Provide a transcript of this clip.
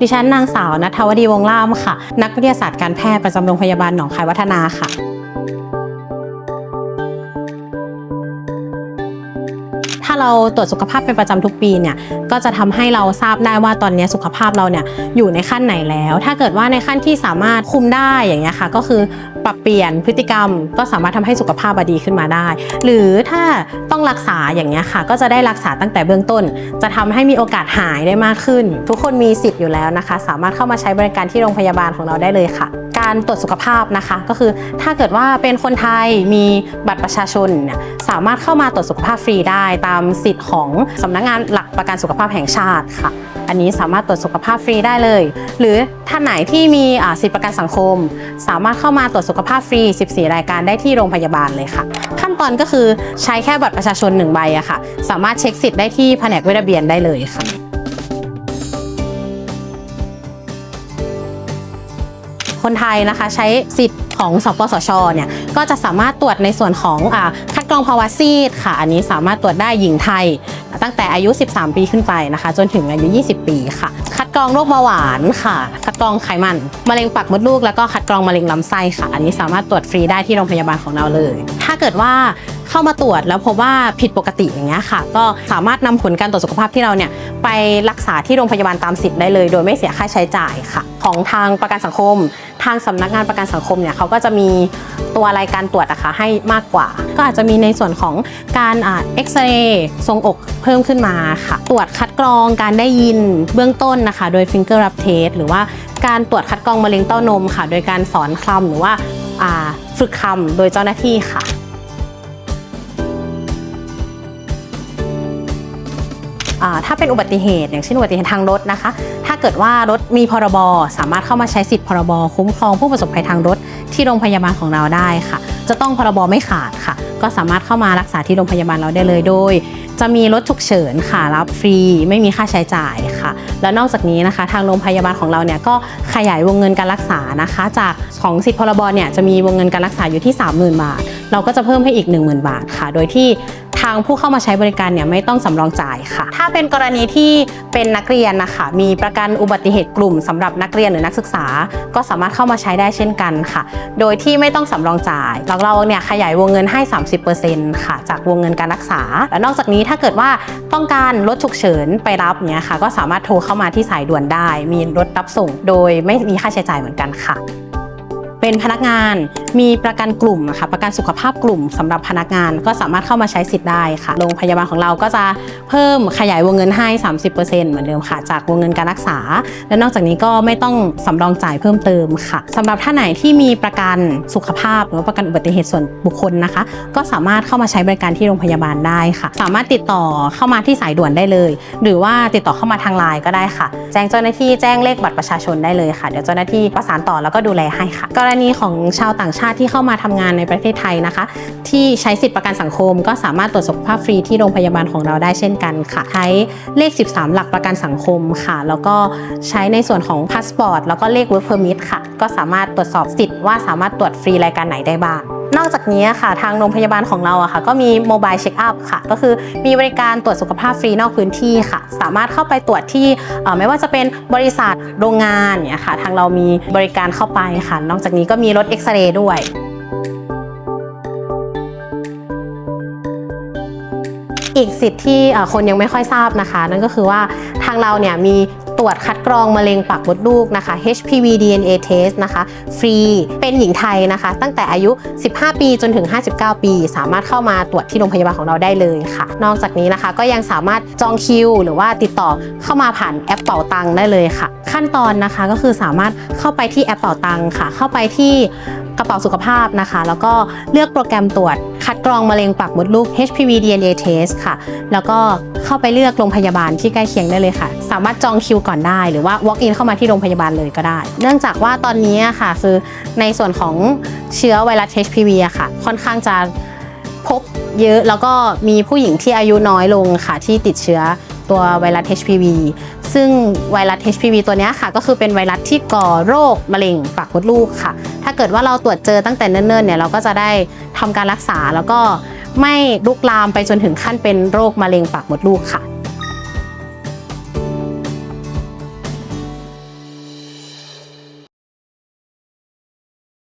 ดิฉันนางสาวนัทวดีวงล่ามค่ะ นักวิทยาศาสตร์การแพทย์ประจำโรงพยาบาลหนองคายวัฒนาค่ะถ้าเราตรวจสุขภาพเป็นประจำทุกปีเนี่ย ก็จะทำให้เราทราบได้ว่าตอนนี้สุขภาพเราเนี่ยอยู่ในขั้นไหนแล้ว ถ้าเกิดว่าในขั้นที่สามารถคุมได้อย่างเงี้ยค่ะ ก็คือปรับเปลี่ยนพฤติกรรม ก็สามารถทำให้สุขภาพดีขึ้นมาได้ หรือถ้าต้องรักษาอย่างเงี้ยค่ะ ก็จะได้รักษาตั้งแต่เบื้องต้น จะทำให้มีโอกาสหายได้มากขึ้น ทุกคนมีสิทธิ์อยู่แล้วนะคะ สามารถเข้ามาใช้บริการที่โรงพยาบาลของเราได้เลยค่ะการตรวจสุขภาพนะคะ ก็คือถ้าเกิดว่าเป็นคนไทยมีบัตรประชาชนเนี่ยสามารถเข้ามาตรวจสุขภาพฟรีได้ ตามสิทธิ์ของสำนักงานหลักประกันสุขภาพแห่งชาติค่ะ อันนี้สามารถตรวจสุขภาพฟรีได้เลย หรือท่านไหนที่มีสิทธิประกันสังคม สามารถเข้ามาตรวจสุขภาพฟรี 14 รายการได้ที่โรงพยาบาลเลยค่ะ ขั้นตอนก็คือใช้แค่บัตรประชาชนหนึ่งใบอะค่ะ สามารถเช็คสิทธิ์ได้ที่แผนกเวชระเบียนได้เลยค่ะ คนไทยนะคะ ใช้สิทธิ์ของสปสชเนี่ยก็จะสามารถตรวจในส่วนของอคัดกรองภาวะซีดค่ะ อันนี้สามารถตรวจได้หญิงไทย ตั้งแต่อายุ 13 ปีขึ้นไปนะคะ จนถึงอายุ 20 ปีค่ะ คัดกรองโรคเบาหวานค่ะ คัดกรองไขมันมะเร็งปากมดลูกแล้วก็คัดกรองมะเร็งลำไส้ค่ะ อันนี้สามารถตรวจฟรีได้ที่โรงพยาบาลของเราเลย ถ้าเกิดว่า เข้ามาตรวจแล้วพบว่าผิดปกติอย่างเงี้ยค่ะ ก็สามารถนำผลการตรวจสุขภาพที่เราเนี่ยไปรักษาที่โรงพยาบาลตามสิทธิ์ได้เลย โดยไม่เสียค่าใช้จ่ายค่ะ ของทางประกันสังคม ทางสำนักงานประกันสังคมเนี่ยเขาก็จะมีตัวรายการตรวจอะคะให้มากกว่า ก็อาจจะมีในส่วนของการเอ็กซเรย์ทรงอกเพิ่มขึ้นมาค่ะ ตรวจคัดกรองการได้ยินเบื้องต้นนะคะ โดย finger rub test หรือว่าการตรวจคัดกรองมะเร็งเต้านมค่ะ โดยการสอนคลำหรือว่าฝึกคำโดยเจ้าหน้าที่ค่ะ ถ้าเป็นอุบัติเหตุ อย่างเช่นอุบัติเหตุทางรถนะคะ ถ้าเกิดว่ารถมีพรบ สามารถเข้ามาใช้สิทธิ์พรบ คุ้มครองผู้ประสบภัยทางรถที่โรงพยาบาลของเราได้ค่ะ จะต้องพรบไม่ขาดค่ะ ก็สามารถเข้ามารักษาที่โรงพยาบาลเราได้เลยโดย จะมีรถฉุกเฉินค่ะรับฟรีไม่มีค่าใช้จ่ายค่ะ แล้วนอกจากนี้นะคะ ทางโรงพยาบาลของเราเนี่ยก็ขยายวงเงินการรักษานะคะ จากของสิทธิพรบเนี่ยจะมีวงเงินการรักษาอยู่ที่ 30,000 บาท เราก็จะเพิ่มให้อีก 10,000 บาทค่ะ โดยที่างผู้เข้ามาใช้บริการเนี่ยไม่ต้องสำรองจ่ายค่ะ ถ้าเป็นกรณีที่เป็นนักเรียนนะคะ มีประกันอุบัติเหตุกลุ่มสำหรับนักเรียนหรือนักศึกษา ก็สามารถเข้ามาใช้ได้เช่นกันค่ะ โดยที่ไม่ต้องสำรองจ่ายเราเราเนี่ยขยายวงเงินให้ 30%ค่ะ จากวงเงินการรักษา และนอกจากนี้ถ้าเกิดว่าต้องการรถฉุกเฉินไปรับเนี่ยค่ะ ก็สามารถโทรเข้ามาที่สายด่วนได้ มีรถรับส่ง โดยไม่มีค่าใช้จ่ายเหมือนกันค่ะ เป็นพนักงานมีประกันกลุ่มนะคะประกันสุขภาพกลุ่มสำหรับพนักงานก็สามารถเข้ามาใช้สิทธิ์ได้ค่ะโรงพยาบาลของเราก็จะเพิ่มขยายวงเงินให้ 30%เหมือนเดิมค่ะ จากวงเงินการรักษา และนอกจากนี้ก็ไม่ต้องสำรองจ่ายเพิ่มเติมค่ะสำหรับท่านไหนที่มีประกันสุขภาพ หรือว่าประกันอุบัติเหตุส่วนบุคคลนะคะ ก็สามารถเข้ามาใช้บริการที่โรงพยาบาลได้ค่ะ สามารถติดต่อเข้ามาที่สายด่วนได้เลย หรือว่าติดต่อเข้ามาทางไลน์ก็ได้ค่ะ แจ้งเจ้าหน้าที่แจ้งเลขบัตรประชาชนได้เลยค่ะเดี๋ยวเจ้าหน้าที่ประสานต่อแล้วก็ดูแลให้ค่ะกรณของชาวต่างชาติที่เข้ามาทำงานในประเทศไทยนะคะ ที่ใช้สิทธิประกันสังคม ก็สามารถตรวจสุขภาพฟรีที่โรงพยาบาลของเราได้เช่นกันค่ะ ใช้เลข 13 หลักประกันสังคมค่ะ แล้วก็ใช้ในส่วนของพาสปอร์ตแล้วก็เลข work permit ค่ะ ก็สามารถตรวจสอบสิทธิ์ว่าสามารถตรวจฟรีรายการไหนได้บ้าง นอกจากนี้ค่ะทางโรงพยาบาลของเราอะค่ะก็มีโมบายเช็คอัพค่ะก็คือมีบริการตรวจสุขภาพฟรีนอกพื้นที่ค่ะ สามารถเข้าไปตรวจที่ไม่ว่าจะเป็นบริษัทโรงงานเนี่ยค่ะ ทางเรามีบริการเข้าไปค่ะ นอกจากนี้ก็มีรถเอ็กซเรย์ด้วยอีกสิทธิ์ที่คนยังไม่ค่อยทราบนะคะ นั่นก็คือว่าทางเราเนี่ยมี ตรวจคัดกรองมะเร็งปากมดลูกนะคะ HPV DNA test นะคะ ฟรีเป็นหญิงไทยนะคะ ตั้งแต่อายุ 15 ปีจนถึง 59 ปี สามารถเข้ามาตรวจที่โรงพยาบาลของเราได้เลยค่ะ นอกจากนี้นะคะก็ยังสามารถจองคิว หรือว่าติดต่อเข้ามาผ่านแอปเป่าตังได้เลยค่ะ ขั้นตอนนะคะก็คือสามารถเข้าไปที่แอปเป่าตังค่ะ เข้าไปที่กระเป๋าสุขภาพนะคะ แล้วก็เลือกโปรแกรมตรวจ คัดกรองมะเร็งปากมดลูก HPV DNA test ค่ะ แล้วก็เข้าไปเลือกโรงพยาบาลที่ใกล้เคียงได้เลยค่ะ สามารถจองคิวก่อนได้หรือว่า walk in เข้ามาที่โรงพยาบาลเลยก็ได้ เนื่องจากว่าตอนนี้ค่ะ คือในส่วนของเชื้อไวรัส HPV อะค่ะ ค่อนข้างจะพบเยอะแล้วก็มีผู้หญิงที่อายุน้อยลงค่ะที่ติดเชื้อตัวไวรัส HPV ซึ่งไวรัส HPV ตัวนี้ค่ะ ก็คือเป็นไวรัสที่ก่อโรคมะเร็งปากมดลูกค่ะ ถ้าเกิดว่าเราตรวจเจอตั้งแต่เนิ่นๆเนี่ยเราก็จะได้ทำการรักษาแล้วก็ไม่ลุกลามไปจนถึงขั้นเป็นโรคมะเร็งปากมดลูกค่ะ